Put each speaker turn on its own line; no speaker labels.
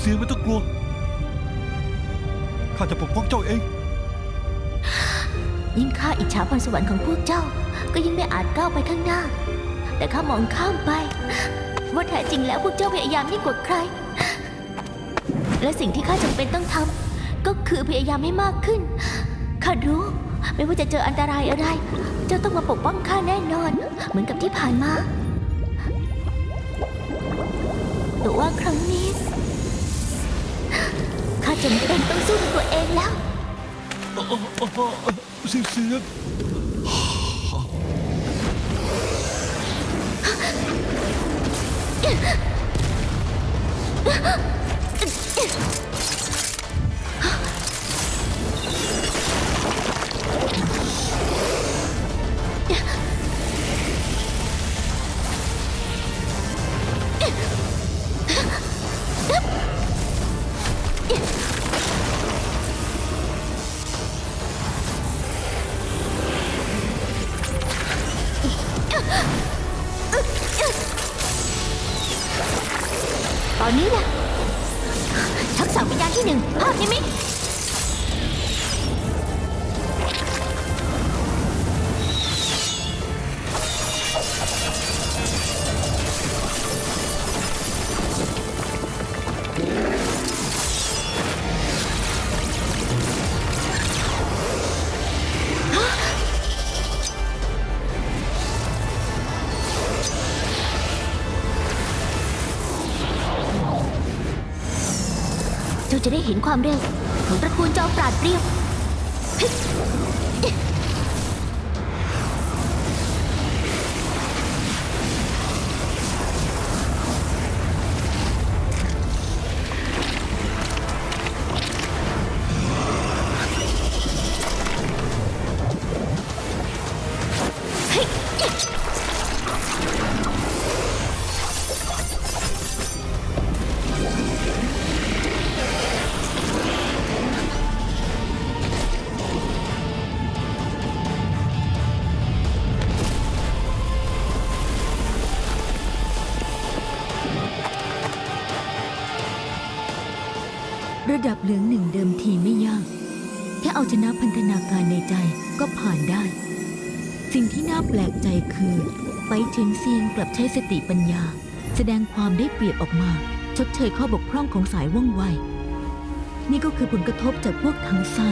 เสียไม่ต้องกลัว ข้าจะปกป้องเจ้าเอง
ยิ่งข้าอิจฉาพรสวรรค์ของพวกเจ้า ก็ยิ่งไม่อาจก้าวไปข้างหน้า แต่ข้ามองข้ามไป ว่าแท้จริงแล้วพวกเจ้าพยายามยิ่งกว่าใคร และสิ่งที่ข้าจำเป็นต้องทำก็คือพยายามให้มากขึ้น ข้ารู้ ไม่ว่าจะเจออันตรายอะไร เจ้าต้องมาปกป้องข้าแน่นอน เหมือนกับที่ผ่านมาแต่ว่าครั้ง นี้ข้าจำเป็นต้อ นนี้ล่ะทักษะวิญญาณที่หนึ่งภาพนิมิต เจ้าจะได้เห็นความเร็วของตระกูลจอมปราดเปรียว
ระดับเหลืองหนึ่งเดิมทีไม่ยาก แค่เอาชนะพันธนาการในใจก็ผ่านได้ สิ่งที่น่าแปลกใจคือ ไปเฉิงเซียงกลับใช้สติปัญญา แสดงความได้เปรียบออกมา ชดเชยข้อบกพร่องของสายว่องไว นี่ก็คือผลกระทบจากพวกทางซาน